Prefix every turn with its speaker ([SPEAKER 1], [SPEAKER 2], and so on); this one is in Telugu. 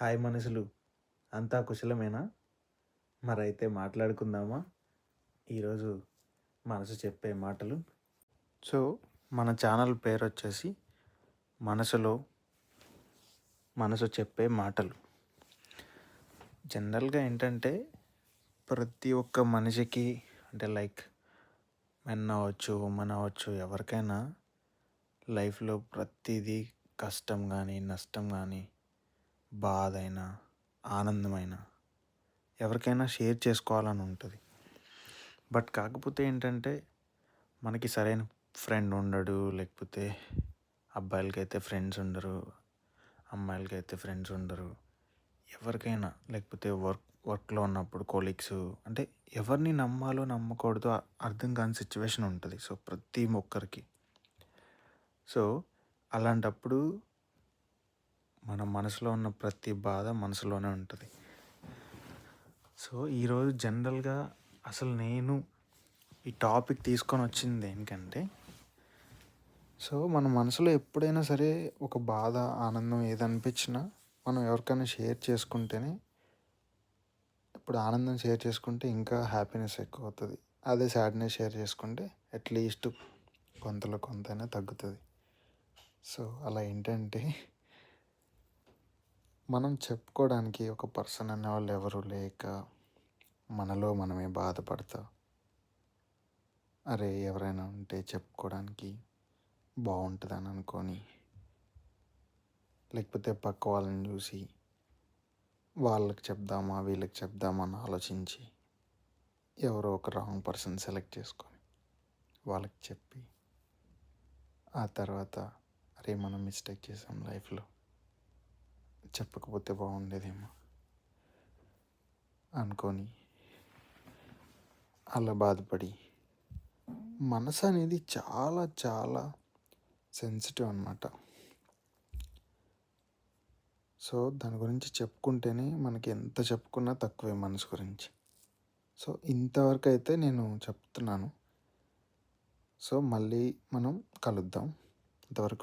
[SPEAKER 1] హాయ్ మనుషులు. అంతా కుశలమేనా? మరైతే మాట్లాడుకుందామా? ఈరోజు మనసు చెప్పే మాటలు. సో మన ఛానల్ పేరు వచ్చేసి మనసులో మనసు చెప్పే మాటలు. జనరల్గా ఏంటంటే ప్రతి ఒక్క మనిషికి అంటే లైక్ మెన్ అవ్వచ్చు ఉమెన్ అవ్వచ్చు ఎవరికైనా లైఫ్లో ప్రతిదీ కష్టం కానీ నష్టం కానీ బాధ అయినా ఆనందమైన ఎవరికైనా షేర్ చేసుకోవాలని ఉంటుంది. బట్ కాకపోతే ఏంటంటే మనకి సరైన ఫ్రెండ్ ఉండడు లేకపోతే అబ్బాయిలకైతే ఫ్రెండ్స్ ఉండరు అమ్మాయిలకైతే ఫ్రెండ్స్ ఉండరు. ఎవరికైనా లేకపోతే వర్క్ వర్క్లో ఉన్నప్పుడు కొలీగ్స్ అంటే ఎవరిని నమ్మాలో నమ్మకూడదో అర్థం కాని సిచ్యువేషన్ ఉంటుంది. సో ప్రతి ఒక్కరికి. సో అలాంటప్పుడు మన మనసులో ఉన్న ప్రతి బాధ మనసులోనే ఉంటుంది. సో ఈరోజు జనరల్గా అసలు నేను ఈ టాపిక్ తీసుకొని వచ్చింది ఏంటంటే సో మన మనసులో ఎప్పుడైనా సరే ఒక బాధ ఆనందం ఏదనిపించినా మనం ఎవరికైనా షేర్ చేసుకుంటేనే ఇప్పుడు ఆనందం షేర్ చేసుకుంటే ఇంకా హ్యాపీనెస్ ఎక్కువ అవుతుంది అదే సాడ్నెస్ షేర్ చేసుకుంటే అట్లీస్ట్ కొంతలో కొంతైనా తగ్గుతుంది. సో అలా ఏంటంటే మనం చెప్పుకోవడానికి ఒక పర్సన్ అనేవాళ్ళు ఎవరు? లేక మనలో మనమే బాధపడతా? అరే ఎవరైనా ఉంటే చెప్పుకోవడానికి బాగుంటుందని అనుకొని లేకపోతే పక్క వాళ్ళని చూసి వాళ్ళకి చెప్దామా వీళ్ళకి చెప్దామా అని ఆలోచించి ఎవరో ఒక రాంగ్ పర్సన్ సెలెక్ట్ చేసుకొని వాళ్ళకి చెప్పి ఆ తర్వాత అరే మనం మిస్టేక్ చేసాం లైఫ్లో. చెప్పకపోతే బాగుండేదేమో అనుకొని అలా బాధపడి మనసు అనేది చాలా చాలా సెన్సిటివ్ అనమాట సో దాని గురించి చెప్పుకుంటేనే మనకి ఎంత చెప్పుకున్నా తక్కువే మనసు గురించి. సో ఇంతవరకు అయితే నేను చెప్తున్నాను. సో మళ్ళీ మనం కలుద్దాం. ఇంతవరకు